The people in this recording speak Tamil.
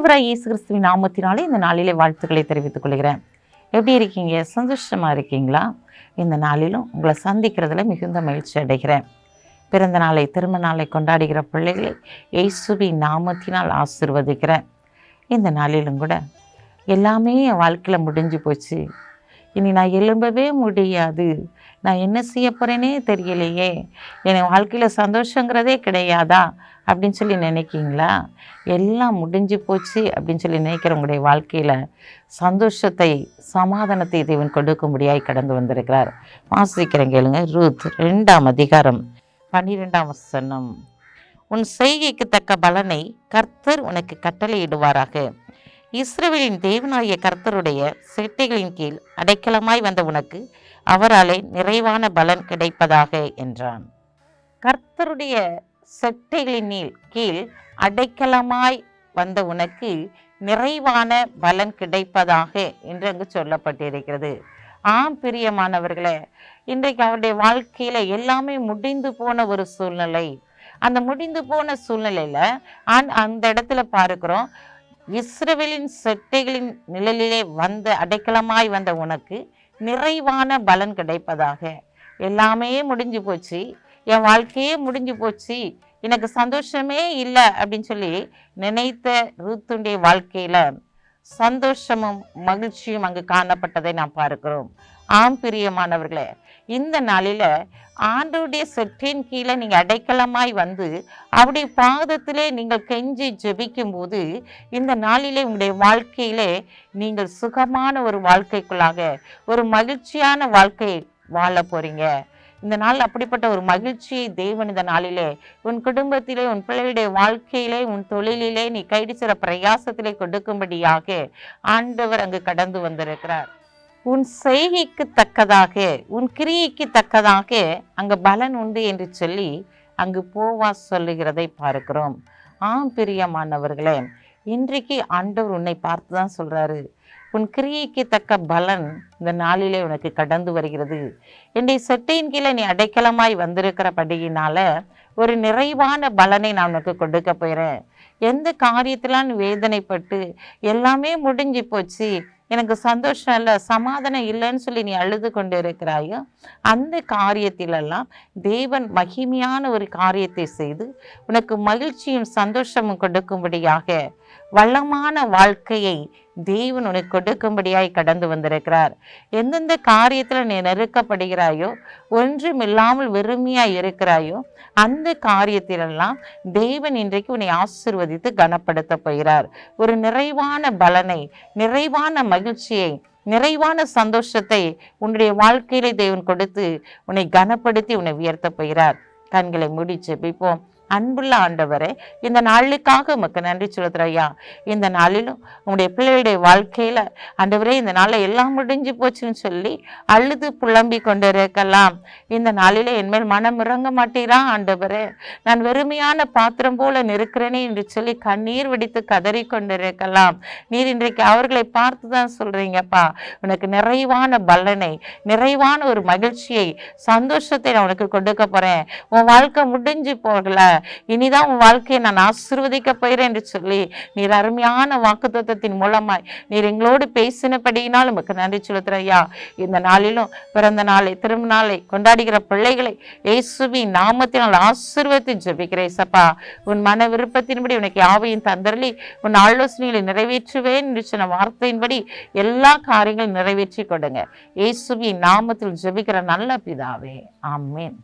ஆண்டவராய் இயேசு கிறிஸ்துவின் நாமத்தினாலே இந்த நாளிலே வாழ்த்துக்களை தெரிவித்துக் கொள்கிறேன். எப்படி இருக்கீங்க? சந்தோஷமாக இருக்கீங்களா? இந்த நாளிலும் உங்களை சந்திக்கிறதுல மிகுந்த மகிழ்ச்சி அடைகிறேன். பிறந்த நாளை திருமண நாளை கொண்டாடுகிற பிள்ளைகளை இயேசுவின் நாமத்தினால் ஆசிர்வதிக்கிறேன். இந்த நாளிலும் கூட எல்லாமே என் வாழ்க்கையில் முடிஞ்சு போச்சு. இனி நான் எழும்பவே முடியாது. நான் என்ன செய்ய போகிறேனே தெரியலையே. என் வாழ்க்கையில் சந்தோஷங்கிறதே கிடையாதா? அப்படின்னு சொல்லி நினைக்கிங்களா? எல்லாம் முடிஞ்சு போச்சு அப்படின்னு சொல்லி நினைக்கிறவங்களுடைய வாழ்க்கையில் சந்தோஷத்தை சமாதானத்தை தேவன் கொடுக்கும்படியாய் கடந்து வந்திருக்கிறார். வாசிக்கிறேன் கேளுங்க. ரூத் ரெண்டாம் அதிகாரம் பன்னிரெண்டாம் வசனம். உன் செய்கைக்கு தக்க பலனை கர்த்தர் உனக்கு கட்டளையிடுவாராக. இஸ்ரவேலின் தேவனாகிய கர்த்தருடைய செட்டைகளின் கீழ் அடைக்கலமாய் வந்த உனக்கு அவராலே நிறைவான பலன் கிடைப்பதாக என்றான். கர்த்தருடைய செட்டைகளின் கீழ் அடைக்கலமாய் வந்த உனக்கு நிறைவான பலன் கிடைப்பதாக என்று அங்கு சொல்லப்பட்டிருக்கிறது. ஆம் பிரியமானவர்களே இன்றைக்கு அவருடைய வாழ்க்கையில எல்லாமே முடிந்து போன ஒரு சூழ்நிலை. அந்த முடிந்து போன சூழ்நிலையில அந்த இடத்துல பார்க்கிறோம் இஸ்ரவேலின் செட்டைகளின் நிழலிலே வந்த அடைக்கலமாய் வந்த உனக்கு நிறைவான பலன் கிடைப்பதாக. எல்லாமே முடிஞ்சு போச்சு. என் வாழ்க்கையே முடிஞ்சு போச்சு. எனக்கு சந்தோஷமே இல்லை அப்படின்னு சொல்லி நினைத்த ரூத்துடைய வாழ்க்கையில சந்தோஷமும் மகிழ்ச்சியும் அங்கு காணப்பட்டதை நாம் பார்க்கிறோம். ஆம் பிரியமானவர்களே இந்த நாளில ஆண்டவருடைய சொற்றின் கீழே நீங்க அடைக்கலமாய் வந்து அவருடைய பாதத்திலே நீங்கள் கெஞ்சி ஜெபிக்கும் போது இந்த நாளிலே உங்களுடைய வாழ்க்கையிலே நீங்கள் சுகமான ஒரு வாழ்க்கைக்குள்ளாக ஒரு மகிழ்ச்சியான வாழ்க்கை வாழ போறீங்க. இந்த நாள் அப்படிப்பட்ட ஒரு மகிழ்ச்சியை தேவன் இந்த நாளிலே உன் குடும்பத்திலே உன் பிள்ளைகளுடைய வாழ்க்கையிலே உன் தொழிலிலே நீ கைடிச்சிற பிரயாசத்திலே கொடுக்கும்படியாக ஆண்டவர் அங்கு கடந்து வந்திருக்கிறார். உன் செய்கைக்கு தக்கதாக உன் கிரியைக்கு தக்கதாக அங்கு பலன் உண்டு என்று சொல்லி அங்கு போவா சொல்லுகிறதை பார்க்கிறோம். ஆம் பிரியமானவர்களே இன்றைக்கு ஆண்டவர் உன்னை பார்த்து தான் சொல்கிறாரு உன் கிரியைக்கு தக்க பலன் இந்த நாளிலே உனக்கு கடந்து வருகிறது. என்னுடைய சொட்டையின் கீழே நீ அடைக்கலமாய் வந்திருக்கிறபடியினால ஒரு நிறைவான பலனை நான் உனக்கு கொடுக்க போயிறேன் எந்த காரியத்திலான் வேதனைப்பட்டு எல்லாமே முடிஞ்சு போச்சு எனக்கு சந்தோஷம் இல்லை சமாதானம் இல்லைன்னு சொல்லி நீ அழுது கொண்டு இருக்கிறாயோ அந்த காரியத்திலெல்லாம் தேவன் மகிமையான ஒரு காரியத்தை செய்து உனக்கு மகிழ்ச்சியும் சந்தோஷமும் கொடுக்கும்படியாக வளமான வாழ்க்கையை தேவன் உனக்கு கொடுக்கும்படியாய் கடந்து வந்திருக்கிறார். எந்தெந்த காரியத்தில் நீ நெருக்கப்படுகிறாயோ ஒன்றுமில்லாமல் வெறுமையாய் இருக்கிறாயோ அந்த காரியத்திலெல்லாம் தேவன் இன்றைக்கு உன்னை ஆசிர்வதித்து கனப்படுத்த போகிறார். ஒரு நிறைவான பலனை நிறைவான மகிழ்ச்சியை நிறைவான சந்தோஷத்தை உன்னுடைய வாழ்க்கையிலே தேவன் கொடுத்து உன்னை கனப்படுத்தி உன்னை உயர்த்த போகிறார். கண்களை முடிச்சு இப்போ அன்புள்ள ஆண்டவரே இந்த நாளுக்காக உமக்கு நன்றி சொல்லுறேன் ஐயா. இந்த நாளிலும் உங்களுடைய பிள்ளைகளுடைய வாழ்க்கையில் ஆண்டவரே இந்த நாளில் எல்லாம் முடிஞ்சு போச்சுன்னு சொல்லி அழுது புலம்பி கொண்டு இருக்கலாம் இந்த நாளில் என்மேல் மனம் இறங்க மாட்டீரா ஆண்டவரே? நான் வெறுமையான பாத்திரம் போல நிற்கிறேனே என்று சொல்லி கண்ணீர் வெடித்து கதறி கொண்டிருக்கலாம். நீர் இன்றைக்கு அவர்களை பார்த்து தான் சொல்கிறீங்கப்பா உனக்கு நிறைவான பலனை நிறைவான ஒரு மகிழ்ச்சியை சந்தோஷத்தை நான் உனக்கு கொடுக்க போகிறேன் உன் வாழ்க்கை முடிஞ்சு போகல. இனிதான் உன் வாழ்க்கையை நான் ஆசிர்வதிக்க போகிறேன் என்று சொல்லி நீர் அருமையான வாக்குத்தின் மூலமாய் நீர் எங்களோடு பேசினபடியினால் உமக்கு நன்றி செலுத்துறேன் ஐயா. இந்த நாளிலும் பிறந்த நாளை திரும்ப நாளை கொண்டாடுகிற பிள்ளைகளை இயேசுவின் நாமத்தினால் ஆசீர்வதித்து ஜெபிக்கிறேன் சப்பா உன் மன விருப்பத்தின்படி உனக்கு யாவையும் தந்தரலி உன் ஆலோசனைகளை நிறைவேற்றுவேன் என்று சொன்ன வார்த்தையின்படி எல்லா காரியங்களும் நிறைவேற்றி கொடுங்க. இயேசுவின் நாமத்தில் ஜெபிக்கிற நல்ல பிதாவே. ஆமேன்.